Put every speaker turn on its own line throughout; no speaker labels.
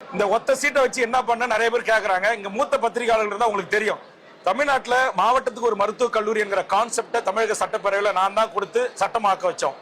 இந்த ஒத்த சீட்டை வச்சு என்ன பண்ண நிறைய பேர் கேட்குறாங்க இங்க மூத்த பத்திரிகையாளர்கள் தான் உங்களுக்கு தெரியும். தமிழ்நாட்டில் மாவட்டத்துக்கு ஒரு மருத்துவக் கல்லூரி என்கிற கான்செப்டை தமிழக சட்டப்பேரவையில் நான் தான் கொடுத்து சட்டமாக்க வச்சோம்.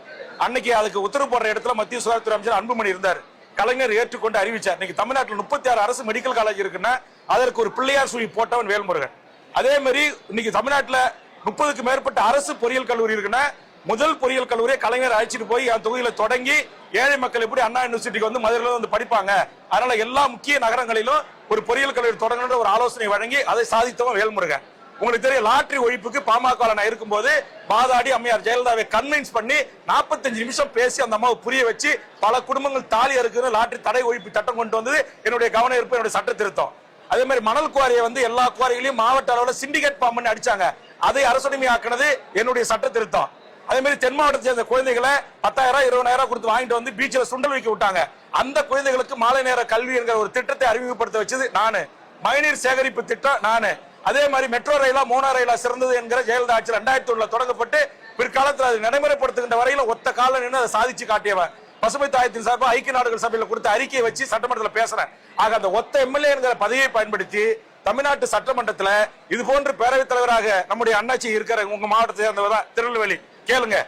அன்னைக்கு அதுக்கு உத்தரவு போடுற இடத்துல மத்திய சுகாதாரத்துறை அமைச்சர் அன்புமணி இருந்தார். கலைஞர் ஏற்றுக்கொண்டு அறிவிச்சார். இன்னைக்கு தமிழ்நாட்டில் முப்பத்தி ஆறு அரசு மெடிக்கல் காலேஜ் இருக்குன்னா அதற்கு ஒரு பிள்ளையார் சுழி போட்டவன் வேல்முருகன். அதே மாதிரி இன்னைக்கு தமிழ்நாட்டுல முப்பதுக்கு மேற்பட்ட அரசு பொறியியல் கல்லூரி இருக்குன்னா முதல் பொறியியல் கல்லூரியை கலைஞர் அழைச்சிட்டு போய் அந்த தொகுதியில தொடங்கி ஏழை மக்கள் எப்படி அண்ணா யூனிவர்சிட்டிக்கு வந்து மதுரையில வந்து படிப்பாங்க? அதனால எல்லா முக்கிய நகரங்களிலும் ஒரு பொறியியல் கல்லூரி தொடங்கணுன்ற ஒரு ஆலோசனை வழங்கி அதை சாதித்தவன் வேல்முருகன். உங்களுக்கு தெரியும் லாட்டரி ஒழிப்புக்கு பாமக நான் இருக்கும்போது பாதாடி அம்மையார் ஜெயலலிதாவை கன்வின்ஸ் பண்ணி 45 நிமிஷம் பேசி அந்த அம்மாவை புரிய வச்சு பல குடும்பங்கள் தாலி அறுக்குன்னு லாட்டரி தடை ஒழிப்பு சட்டம் கொண்டு வந்தது. என்னுடைய கவன ஈர்ப்பு என்னுடைய சட்ட திருத்தம். அதே மாதிரி மணல் குவாரியை வந்து எல்லா குவாரிகளையும் மாவட்ட அளவில் சிண்டிகேட் ஃபார்ம் பண்ணி அடிச்சாங்க. அதை அரசுடைமை ஆக்கினது என்னுடைய சட்ட திருத்தம். அதே மாதிரி தென் மாவட்டத்தை சேர்ந்த குழந்தைகளை பத்தாயிரம் இருபதாயிரம் கொடுத்து வாங்கிட்டு வந்து பீச்சில் சுண்டல் வைக்க விட்டாங்க. அந்த குழந்தைகளுக்கு மாலை நேர கல்வி என்கிற ஒரு திட்டத்தை அறிமுகப்படுத்த வச்சது நானு. மழைநீர் சேகரிப்பு திட்டம் நானு. அதே மாதிரி மெட்ரோ ரயிலா மூணா ரயிலா சிறந்தது என்கிற ஜெயலலிதா ஆட்சி ரெண்டாயிரத்தி ஒண்ணுல தொடங்கப்பட்டு பிற்காலத்தில் அது நடைமுறைப்படுத்துகின்ற வரையில ஒத்த காலம் நின்று அதை சாதிச்சு காட்டியவன். பசுமை தாயத்தின் சார்பாக ஐக்கிய நாடுகள் சபையில் கொடுத்த அறிக்கையை வச்சு சட்டமன்றத்தில் பேசுறேன். ஆக அந்த ஒத்த எம்எல்ஏ என்கிற பதவியை பயன்படுத்தி தமிழ்நாட்டு சட்டமன்றத்தில் இது போன்று பேரவைத் தலைவராக நம்முடைய அண்ணாச்சி இருக்கிற உங்க மாவட்டத்தை சேர்ந்தவர் தான் திருநெல்வேலி. கேளுங்க.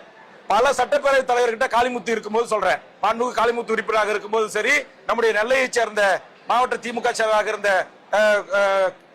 பல சட்டப்பேரவை தலைவர்கிட்ட காளிமுத்து இருக்கும்போது சொல்றேன். மாண்புமிகு காளிமுத்து உறுப்பினராக இருக்கும்போது சரி நம்முடைய நெல்லையை சேர்ந்த மாவட்ட திமுக செயலராக இருந்த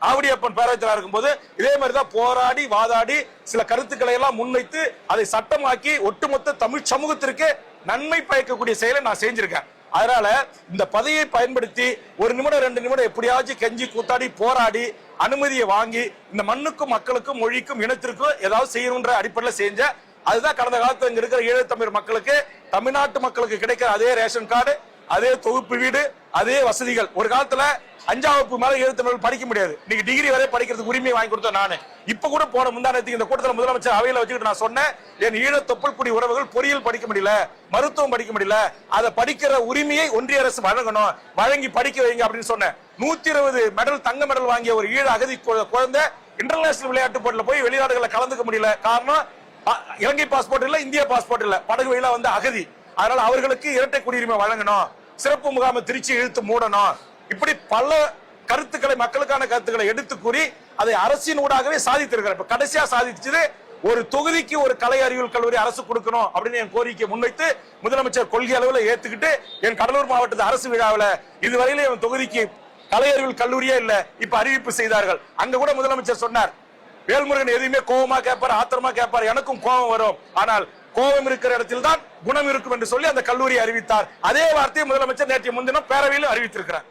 ஆவடியப்பன் பேரவைத் தலைவர் இருக்கும்போது இதே மாதிரி தான் போராடி வாதாடி சில கருத்துக்களை எல்லாம் முன்வைத்து அதை சட்டமாக்கி ஒட்டுமொத்த தமிழ் சமூகத்திற்கு நன்மை பயக்கக்கூடிய செயலை நான் செஞ்சிருக்கேன். அதனால இந்த பதவியை பயன்படுத்தி ஒரு நிமிடம் ரெண்டு நிமிடம் எப்படியாச்சும் கெஞ்சி கூத்தாடி போராடி அனுமதியை வாங்கி இந்த மண்ணுக்கும் மக்களுக்கும் மொழிக்கும் இனத்திற்கும் ஏதாவது செய்யணுன்ற அடிப்படையில் செஞ்ச அதுதான் கடந்த காலத்தில் இங்க இருக்கிற ஈழத்தமிழ் மக்களுக்கு தமிழ்நாட்டு மக்களுக்கு கிடைக்கிற அதே ரேஷன் கார்டு அதே தொகுப்பு வீடு அதே வசதிகள். ஒரு காலத்துல அஞ்சாம் வகுப்பு மேல ஈழத்தமிழ் படிக்க முடியாது. இன்னைக்கு டிகிரி வரை படிக்கிறதுக்கு உரிமையை வாங்கி கொடுத்தேன் நானு. இப்ப கூட போன முந்தானத்துக்கு இந்த கூட்டத்தில் முதலமைச்சர் அவையில வச்சுக்கிட்டு நான் சொன்னேன் என் ஈழ தொப்புள் குடி உறவுகள் பொறியியல் படிக்க முடியல மருத்துவம் படிக்க முடியல அதை படிக்கிற உரிமையை ஒன்றிய அரசு வழங்கணும் வழங்கி படிக்க வைங்க அப்படின்னு சொன்னேன். நூத்தி இருபது மெடல் தங்க மெடல் வாங்கிய ஒரு ஈழ அகதி குழந்தை இன்டர்நேஷனல் விளையாட்டு போட்டியில் போய் வெளிநாடுகளில் கலந்துக்க முடியல. காரணம் இலங்கை பாஸ்போர்ட் இல்ல இந்திய பாஸ்போர்ட் இல்ல. படகு வழியில வந்து அகதி. அதனால அவர்களுக்கு இரட்டை குடியுரிமை வழங்கணும். சிறப்பு முகாமை திருச்சி இழுத்து மூடணும். இப்படி பல கருத்துக்களை மக்களுக்கான கருத்துக்களை எடுத்து கூறி அதை அரசின் ஊடாகவே சாதித்திருக்கிறார். இப்ப கடைசியா சாதிச்சது ஒரு தொகுதிக்கு ஒரு கலை அறிவியல் கல்லூரி அரசு கொடுக்கணும் அப்படின்னு என் கோரிக்கை முன்வைத்து முதலமைச்சர் கொள்கை அளவில் ஏத்துக்கிட்டு என் கடலூர் மாவட்டத்து அரசு விழாவில் இதுவரையிலும் என் தொகுதிக்கு கலை அறிவியல் கல்லூரியே இல்லை. இப்ப அறிவிப்பு செய்தார்கள். அங்க கூட முதலமைச்சர் சொன்னார் வேல்முருகன் எதையுமே கோபமா கேட்பார் ஆத்திரமா கேட்பார் எனக்கும் கோபம் வரும். ஆனால் கோபம் இருக்கிற இடத்தில் தான் குணம் இருக்கும் என்று சொல்லி அந்த கல்லூரியை அறிவித்தார். அதே வார்த்தையை முதலமைச்சர் நேற்று முன்தினம் பேரவையிலும் அறிவித்திருக்கிறார்.